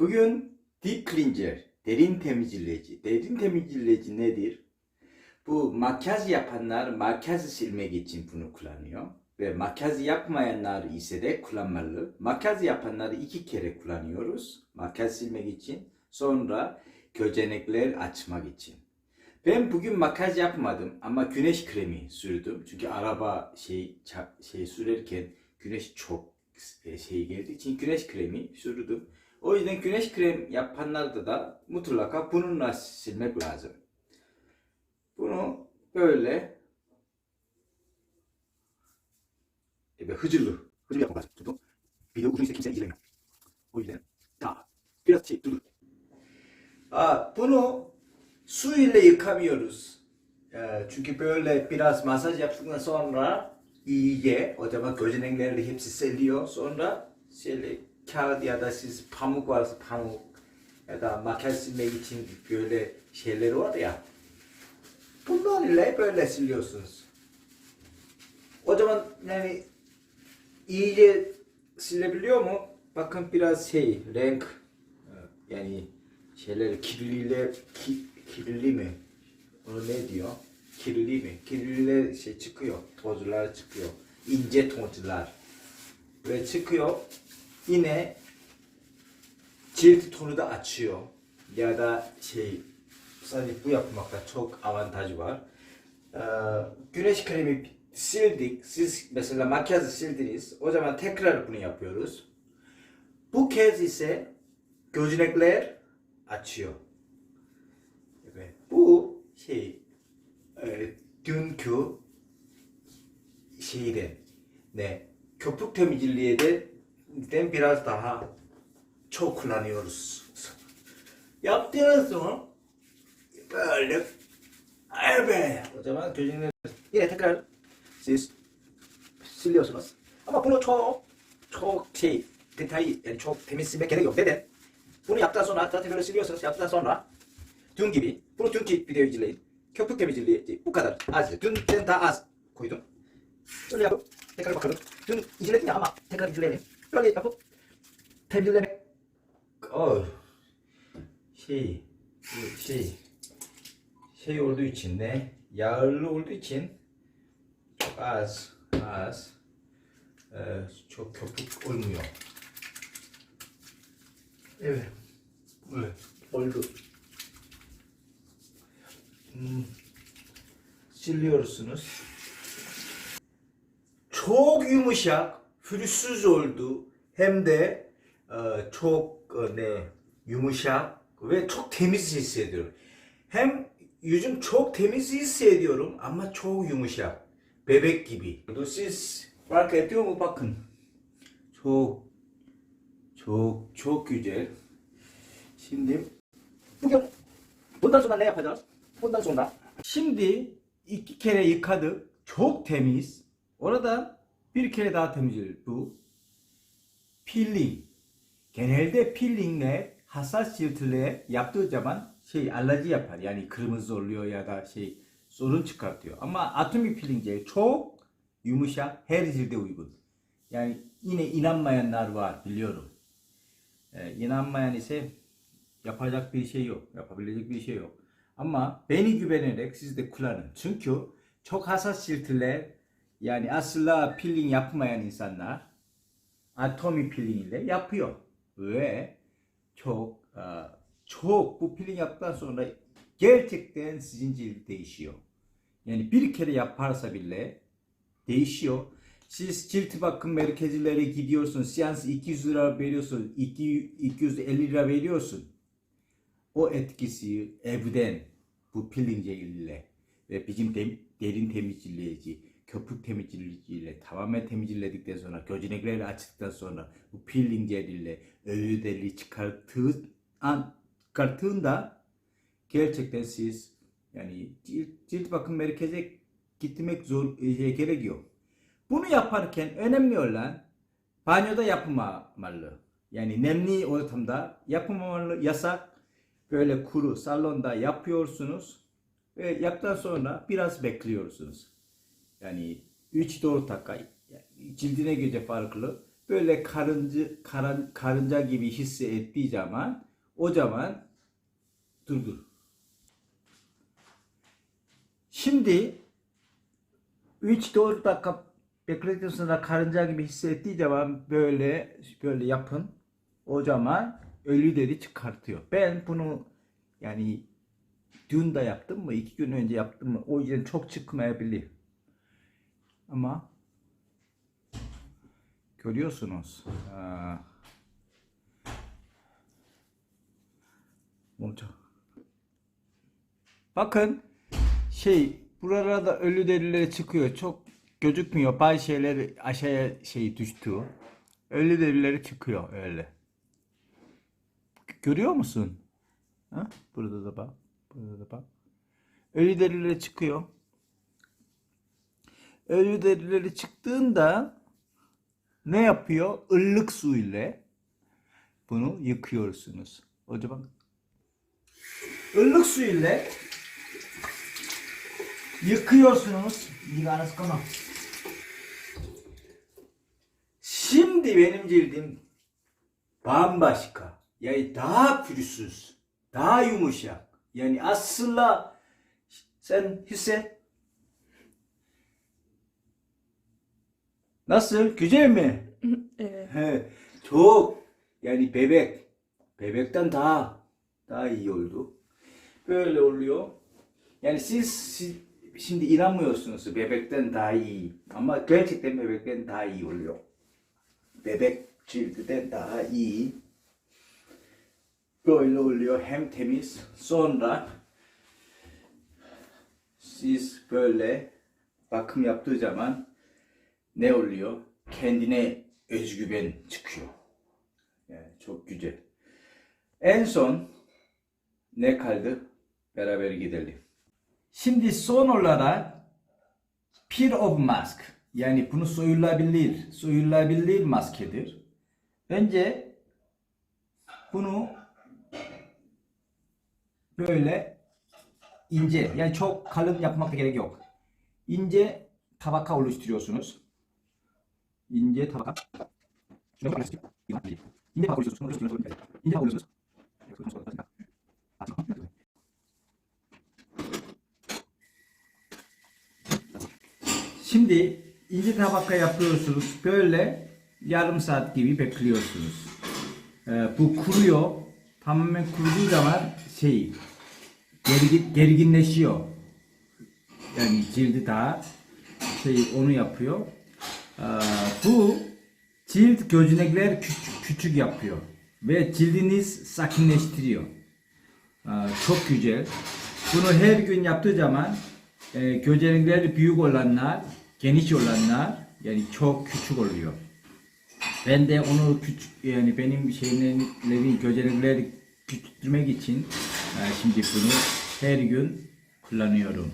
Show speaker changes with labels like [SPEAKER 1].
[SPEAKER 1] Bugün deep cleanser, derin temizleyici. Derin temizleyici nedir? Bu makyaj yapanlar makyaj silmek için bunu kullanıyor. Ve makyaj yapmayanlar ise de kullanmalı. Makyaj yapanları iki kere kullanıyoruz. Makyaj silmek için. Sonra gözenekler açmak için. Ben bugün makyaj yapmadım ama güneş kremi sürdüm. Çünkü araba şey şey sürerken güneş çok e, şey geldiği için güneş kremi sürdüm. O yüzden güneş krem yapanlarda da mutlaka bununla silmek lazım. Bunu böyle evet, hızlı, hızlı yapmak lazım. Çünkü video uzun ise kimse izlemiyor. O yüzden daha biraz şey dur. Aa, bunu su ile yıkamıyoruz. Ee, çünkü böyle biraz masaj yaptıktan sonra iyice o zaman gözenekleri hepsi siliyor. Sonra şöyle kağıt ya da siz pamuk varsa pamuk ya da makyaj silmek için böyle şeyler var ya bunlar ile böyle siliyorsunuz. O zaman yani iyice silebiliyor mu? Bakın biraz şey renk e, yani şeyler kirliler ki, kirli mi? Onu ne diyor? Kirli mi? Kirliler şey çıkıyor. Tozlar çıkıyor. ince tozlar. Ve çıkıyor. Yine cilt tonu da açıyor. Ya da şey sadece bu yapmakta çok avantajı var. Ee, güneş kremi sildik. Siz mesela makyajı sildiniz. O zaman tekrar bunu yapıyoruz. Bu kez ise gözenekler açıyor. Evet. Bu şey e, dünkü şeyden ne köpük temizliğe de den biraz daha çok kullanıyoruz. Yaptığınız zaman böyle evet o zaman gözünü yine tekrar siz siliyorsunuz. Ama bunu çok çok şey detay yani çok temiz silmek gerek yok. Neden? Bunu yaptıktan sonra zaten böyle siliyorsunuz. Yaptıktan sonra dün gibi bunu dünkü videoyu izleyin. Köpük temizliği bu kadar az. Dünden daha az koydum. Böyle yapıp tekrar bakalım. Dün izledim ya ama tekrar izleyelim. 특별히 하고? 대비를 어 시, 시, 시 올드 위치네. 야을로 올드 위친 아스, 아스. 에, 저 격북 올무요. 예, 왜? 올드 음, 실리어스누스. 초규무시악 휴리스졸드, 햄대, 어, 촉, 어, 네, 유무샥. 왜? 촉테미스 있어야 돼요. 햄, 요즘 촉테미스 있어야 돼요. 아마 촉 유무샥. 베베끼비. 노시스, 왈케 띄우고 박은. 촉, 촉, 촉 규제. 신님. 구경. 본단 쏜다, 내가 가자. 본단 쏜다. 신디, 이키케네 이 카드, 촉테미스 오라다. Temiz hissediyorum. Hem yüzüm çok temiz hissediyorum ama çok yumuşak. Bebek gibi. Siz fark ediyor mu bakın. Çok çok çok güzel. Şimdi bugün bundan sonra ne yapacağız? Bundan sonra şimdi iki kere yıkadık. Çok temiz. Oradan bir kere daha temizliyoruz. Bu peeling. Genelde peelingle hassas ciltlere yaptığı zaman şey alerji yapar. Yani kırmızı oluyor ya da şey sorun çıkartıyor. Ama atomik peeling çok yumuşak her cilde uygun. Yani yine inanmayanlar var biliyorum. Ee, inanmayan ise yapacak bir şey yok. Yapabilecek bir şey yok. Ama beni güvenerek siz de kullanın. Çünkü çok hassas ciltler yani asla peeling yapmayan insanlar atomi peeling ile yapıyor. Ve çok e, çok bu peeling yaptıktan sonra gerçekten sizin cilt değişiyor. Yani bir kere yaparsa bile değişiyor. Siz cilt bakım merkezlere gidiyorsun. Seans 200 lira veriyorsun. 200, 250 lira veriyorsun. O etkisi evden bu peeling ile ve bizim tem- derin temizleyici, köpük temizleyiciyle tamamen temizledikten sonra, gözenekleri açtıktan sonra bu peeling gel ile ölü deri çıkarttığı an, çıkarttığında gerçekten siz yani cilt, cilt bakım merkeze gitmek zor e, gerekiyor. Bunu yaparken önemli olan banyoda yapılmamalı. Yani nemli ortamda yapılmamalı, yasak. Böyle kuru salonda yapıyorsunuz ve yaptıktan sonra biraz bekliyorsunuz. Yani 3-4 dakika cildine göre farklı. böyle karıncı karan, karınca gibi hissettiği zaman o zaman durdur. Şimdi 3-4 dakika bekledikten sonra karınca gibi hissettiği zaman böyle böyle yapın. O zaman ölü deri çıkartıyor. Ben bunu yani dün de yaptım mı, iki gün önce yaptım mı o yüzden çok çıkmayabilir. Ama görüyorsunuz. 멈춰. Bakın şey buralarda ölü derileri çıkıyor. Çok gözükmüyor. Bazı şeyler aşağıya şey düştü. Ölü derileri çıkıyor öyle. Görüyor musun? Ha? Burada da bak. Burada da bak. Ölü derileri çıkıyor ölü derileri çıktığında ne yapıyor? Illık su ile bunu yıkıyorsunuz. Hoca bak. Illık su ile yıkıyorsunuz. Yıkarız kama. Şimdi benim cildim bambaşka. Yani daha pürüzsüz. Daha yumuşak. Yani aslında sen hisset Nasıl? Güzel mi? Evet. He, çok yani bebek bebekten daha daha iyi oldu. Böyle oluyor. Yani siz, siz şimdi inanmıyorsunuz bebekten daha iyi ama gerçekten bebekten daha iyi oluyor. Bebek cildiden daha iyi. Böyle oluyor hem temiz sonra siz böyle bakım yaptığı zaman ne oluyor? Kendine özgüven çıkıyor. Yani çok güzel. En son ne kaldı? Beraber gidelim. Şimdi son olarak peel of mask. Yani bunu soyulabilir, soyulabilir maskedir. Önce bunu böyle ince yani çok kalın yapmak gerek yok. İnce tabaka oluşturuyorsunuz. İnce tabaka. Şuna bakın. İnce tabaka oluşturuyorsunuz. İnce tabaka oluşturuyorsunuz. Şimdi ince tabaka yapıyorsunuz. Böyle yarım saat gibi bekliyorsunuz. Ee, bu kuruyor. Tamamen kuruduğu zaman şey gergin, gerginleşiyor. Yani cildi daha şey onu yapıyor. Ee, bu cilt gözenekler küçük, küçük yapıyor ve cildiniz sakinleştiriyor. Ee, çok güzel. Bunu her gün yaptığı zaman e, gözenekleri büyük olanlar, geniş olanlar yani çok küçük oluyor. Ben de onu küçük yani benim şeylerin gözenekleri küçültmek için e, şimdi bunu her gün kullanıyorum.